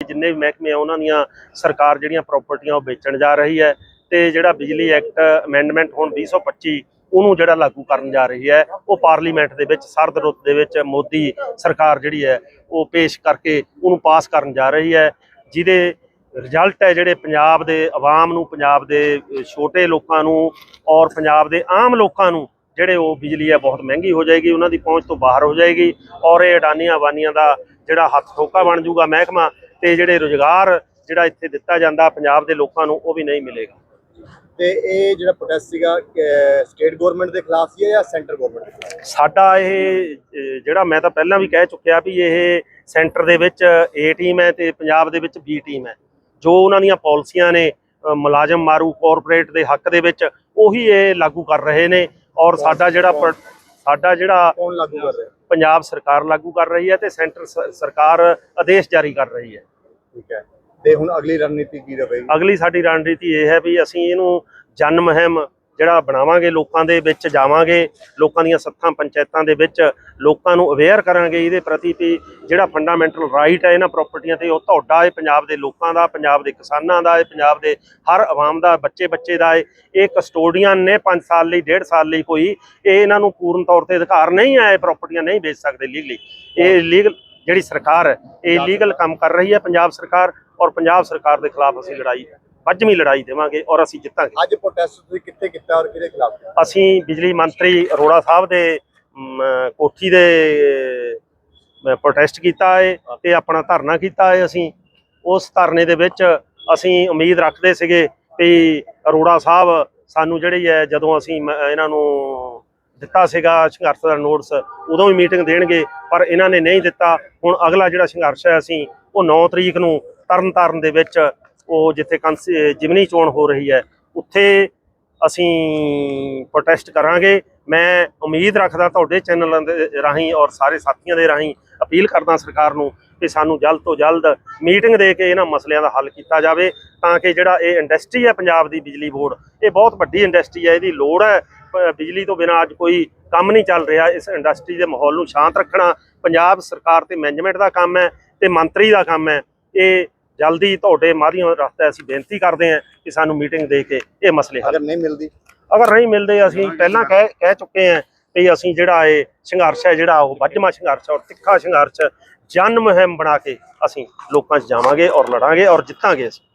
ਜਿੰਨੇ ਵੀ ਮਹਿਕਮੇ ਆ, ਉਹਨਾਂ ਦੀਆਂ ਸਰਕਾਰ ਜਿਹੜੀਆਂ ਪ੍ਰਾਪਰਟੀਆਂ ਉਹ ਵੇਚਣ ਜਾ ਰਹੀ ਹੈ ਤੇ ਜਿਹੜਾ ਬਿਜਲੀ ਐਕਟ ਅਮੈਂਡਮੈਂਟ ਹੁਣ 2025 ਉਹਨੂੰ ਜਿਹੜਾ ਲਾਗੂ ਕਰਨ ਜਾ ਰਹੀ ਹੈ, ਉਹ ਪਾਰਲੀਮੈਂਟ ਦੇ ਵਿੱਚ ਸਰਦ ਰੁੱਤ ਦੇ ਵਿੱਚ ਮੋਦੀ ਸਰਕਾਰ ਜਿਹੜੀ ਹੈ, ਉਹ ਪੇਸ਼ ਕਰਕੇ ਉਹਨੂੰ ਪਾਸ ਕਰਨ ਜਾ ਰਹੀ ਹੈ, ਜਿਹਦੇ ਰਿਜ਼ਲਟ ਹੈ ਜਿਹੜੇ ਪੰਜਾਬ ਦੇ ਆਵਾਮ ਨੂੰ, ਪੰਜਾਬ ਦੇ ਛੋਟੇ ਲੋਕਾਂ ਨੂੰ ਔਰ ਪੰਜਾਬ ਦੇ ਆਮ ਲੋਕਾਂ ਨੂੰ, ਜਿਹੜੇ ਉਹ ਬਿਜਲੀ ਹੈ ਬਹੁਤ ਮਹਿੰਗੀ ਹੋ ਜਾਏਗੀ, ਉਹਨਾਂ ਦੀ ਪਹੁੰਚ ਤੋਂ ਬਾਹਰ ਹੋ ਜਾਏਗੀ ਔਰ ਇਹ ਅਡਾਨੀਆਂ ਵਾਨੀਆਂ ਦਾ ਜਿਹੜਾ ਹੱਥ ਠੋਕਾ ਬਣ ਜਾਊਗਾ ਮਹਿਕਮਾ ਤੇ ਜਿਹੜੇ ਰੁਜ਼ਗਾਰ ਜਿਹੜਾ ਇੱਥੇ ਦਿੱਤਾ ਜਾਂਦਾ ਪੰਜਾਬ ਦੇ ਲੋਕਾਂ ਨੂੰ ਉਹ ਵੀ ਨਹੀਂ ਮਿਲੇਗਾ। ਤੇ ਇਹ ਜਿਹੜਾ ਪ੍ਰੋਟੈਸਟ ਸੀਗਾ ਸਟੇਟ ਗਵਰਨਮੈਂਟ ਦੇ ਖਿਲਾਫ ਸੀ ਜਾਂ ਸੈਂਟਰ ਗਵਰਨਮੈਂਟ ਦੇ ਖਿਲਾਫ? ਸਾਡਾ ਇਹ ਜਿਹੜਾ ਮੈਂ ਤਾਂ ਪਹਿਲਾਂ ਵੀ ਕਹਿ ਚੁੱਕਿਆ ਵੀ ਇਹ ਸੈਂਟਰ ਦੇ ਵਿੱਚ ਏ ਟੀਮ ਹੈ ਤੇ ਪੰਜਾਬ ਦੇ ਵਿੱਚ ਬੀ ਟੀਮ ਹੈ। ਜੋ ਉਹਨਾਂ ਦੀਆਂ ਪਾਲਿਸੀਆਂ ਨੇ ਮੁਲਾਜ਼ਮ ਮਾਰੂ ਕਾਰਪੋਰੇਟ ਦੇ ਹੱਕ ਦੇ ਵਿੱਚ ਉਹੀ ਇਹ ਲਾਗੂ ਕਰ ਰਹੇ ਨੇ ਔਰ ਸਾਡਾ ਜਿਹੜਾ ਸਾਡਾ ਜਿਹੜਾ ਕੌਣ ਲਾਗੂ ਕਰ ਰਿਹਾ? ਪੰਜਾਬ ਸਰਕਾਰ ਲਾਗੂ ਕਰ ਰਹੀ ਹੈ ਤੇ ਸੈਂਟਰ ਸਰਕਾਰ ਆਦੇਸ਼ ਜਾਰੀ ਕਰ ਰਹੀ ਹੈ। ਠੀਕ ਹੈ। ਤੇ ਹੁਣ ਅਗਲੀ ਰਣਨੀਤੀ ਕੀ ਰਹੇਗੀ? ਅਗਲੀ ਸਾਡੀ ਰਣਨੀਤੀ ਇਹ ਹੈ ਵੀ ਅਸੀਂ ਇਹਨੂੰ ਜਨ ਮੁਹਿੰਮ ਜਿਹੜਾ ਬਣਾਵਾਂਗੇ ਲੋਕਾਂ ਦੇ ਵਿੱਚ, ਜਾਵਾਂਗੇ, ਲੋਕਾਂ ਦੀਆਂ ਸੱਥਾਂ, ਪੰਚਾਇਤਾਂ ਦੇ ਵਿੱਚ, ਲੋਕਾਂ ਨੂੰ ਅਵੇਅਰ ਕਰਾਂਗੇ ਇਹਦੇ ਪ੍ਰਤੀ ਵੀ ਜਿਹੜਾ ਫੰਡਾਮੈਂਟਲ ਰਾਈਟ ਹੈ ਇਹਨਾਂ ਪ੍ਰਾਪਰਟੀਆਂ ਤੇ, ਉਹ ਤੁਹਾਡਾ ਹੈ, ਪੰਜਾਬ ਦੇ ਲੋਕਾਂ ਦਾ, ਪੰਜਾਬ ਦੇ ਕਿਸਾਨਾਂ ਦਾ ਹੈ, ਪੰਜਾਬ ਦੇ ਹਰ ਆਵਾਮ ਦਾ ਬੱਚੇ ਬੱਚੇ ਦਾ ਹੈ। ਇਹ ਕਸਟੋਡੀਅਨ ਨੇ 5 ਸਾਲ ਲਈ 1.5 ਸਾਲ ਲਈ ਕੋਈ ਇਹ ਇਹਨਾਂ ਨੂੰ ਪੂਰਨ ਤੌਰ ਤੇ ਅਧਿਕਾਰ ਨਹੀਂ ਹੈ, ਇਹ ਪ੍ਰਾਪਰਟੀਆਂ ਨਹੀਂ ਵੇਚ ਸਕਦੇ ਲੀਗਲੀ ਇਹ ਲੀਗਲ ਜਿਹੜੀ ਸਰਕਾਰ ਹੈ ਇਹ ਲੀਗਲ ਕੰਮ ਕਰ ਰਹੀ ਹੈ ਪੰਜਾਬ ਸਰਕਾਰ ਔਰ ਪੰਜਾਬ ਸਰਕਾਰ ਦੇ ਖਿਲਾਫ ਅਸੀਂ ਲੜਾਈ ਪੰਜਵੀਂ ਲੜਾਈ ਦੇਵਾਂਗੇ ਔਰ ਅਸੀਂ ਜਿੱਤਾਂਗੇ। ਅੱਜ ਪ੍ਰੋਟੈਸਟ ਤੁਸੀਂ ਕਿੱਥੇ ਕੀਤਾ ਔਰ ਕਿਹਦੇ ਖਿਲਾਫ? ਅਸੀਂ ਬਿਜਲੀ ਮੰਤਰੀ ਅਰੋੜਾ ਸਾਹਿਬ ਦੇ ਕੋਠੀ ਦੇ ਪ੍ਰੋਟੈਸਟ ਕੀਤਾ ਹੈ ਤੇ ਆਪਣਾ ਧਰਨਾ ਕੀਤਾ ਹੈ ਅਸੀਂ। ਉਸ ਧਰਨੇ ਦੇ ਵਿੱਚ ਅਸੀਂ ਉਮੀਦ ਰੱਖਦੇ ਸੀਗੇ ਵੀ ਅਰੋੜਾ ਸਾਹਿਬ ਸਾਨੂੰ ਜਿਹੜੀ ਹੈ ਜਦੋਂ ਅਸੀਂ ਇਹਨਾਂ ਨੂੰ ਦਿੱਤਾ ਸੀਗਾ ਸੰਘਰਸ਼ ਦਾ ਨੋਟਿਸ ਉਦੋਂ ਵੀ ਮੀਟਿੰਗ ਦੇਣਗੇ, ਪਰ ਇਹਨਾਂ ਨੇ ਨਹੀਂ ਦਿੱਤਾ। ਹੁਣ ਅਗਲਾ ਜਿਹੜਾ ਸੰਘਰਸ਼ ਹੈ ਅਸੀਂ, ਉਹ 9 ਤਰੀਕ ਨੂੰ ਤਰਨਤਾਰਨ ਦੇ ਵਿੱਚ, ਉਹ ਜਿੱਥੇ ਕੰਸ- ਜਿਮਨੀ ਚੋਣ ਹੋ ਰਹੀ ਹੈ, ਉੱਥੇ ਅਸੀਂ ਪ੍ਰੋਟੈਸਟ ਕਰਾਂਗੇ। ਮੈਂ ਉਮੀਦ ਰੱਖਦਾ ਤੁਹਾਡੇ ਚੈਨਲਾਂ ਦੇ ਰਾਹੀਂ ਔਰ ਸਾਰੇ ਸਾਥੀਆਂ ਦੇ ਰਾਹੀਂ ਅਪੀਲ ਕਰਦਾ ਸਰਕਾਰ ਨੂੰ ਕਿ ਸਾਨੂੰ ਜਲਦ ਤੋਂ ਜਲਦ ਮੀਟਿੰਗ ਦੇ ਕੇ ਇਹਨਾਂ ਮਸਲਿਆਂ ਦਾ ਹੱਲ ਕੀਤਾ ਜਾਵੇ, ਤਾਂ ਕਿ ਜਿਹੜਾ ਇਹ ਇੰਡਸਟਰੀ ਹੈ ਪੰਜਾਬ ਦੀ ਬਿਜਲੀ ਬੋਰਡ, ਇਹ ਬਹੁਤ ਵੱਡੀ ਇੰਡਸਟਰੀ ਹੈ, ਇਹਦੀ ਲੋੜ ਹੈ। ਬਿਜਲੀ ਤੋਂ ਬਿਨਾਂ ਅੱਜ ਕੋਈ ਕੰਮ ਨਹੀਂ ਚੱਲ ਰਿਹਾ। ਇਸ ਇੰਡਸਟਰੀ ਦੇ ਮਾਹੌਲ ਨੂੰ ਸ਼ਾਂਤ ਰੱਖਣਾ ਪੰਜਾਬ ਸਰਕਾਰ ਤੇ ਮੈਨੇਜਮੈਂਟ ਦਾ ਕੰਮ ਹੈ ਤੇ ਮੰਤਰੀ ਦਾ ਕੰਮ ਹੈ। ਇਹ ਜਲਦੀ ਤੁਹਾਡੇ ਮਾਧਿਅਮ ਰਸਤੇ ਅਸੀਂ ਬੇਨਤੀ ਕਰਦੇ ਹਾਂ ਕਿ ਸਾਨੂੰ ਮੀਟਿੰਗ ਦੇ ਕੇ ਇਹ ਮਸਲੇ ਹੱਲ ਅਗਰ ਨਹੀਂ ਮਿਲਦੀ? ਅਗਰ ਨਹੀਂ ਮਿਲਦੇ ਅਸੀਂ ਪਹਿਲਾਂ ਕਹਿ ਕਹਿ ਚੁੱਕੇ ਹਾਂ ਕਿ ਅਸੀਂ ਜਿਹੜਾ ਇਹ ਸੰਘਰਸ਼ ਹੈ ਜਿਹੜਾ ਉਹ ਵੱਜਮਾ ਸੰਘਰਸ਼ ਔਰ ਤਿੱਖਾ ਸੰਘਰਸ਼ ਜਨ ਮੁਹਿੰਮ ਬਣਾ ਕੇ ਅਸੀਂ ਲੋਕਾਂ 'ਚ ਜਾਵਾਂਗੇ ਔਰ ਲੜਾਂਗੇ ਔਰ ਜਿੱਤਾਂਗੇ ਅਸੀਂ।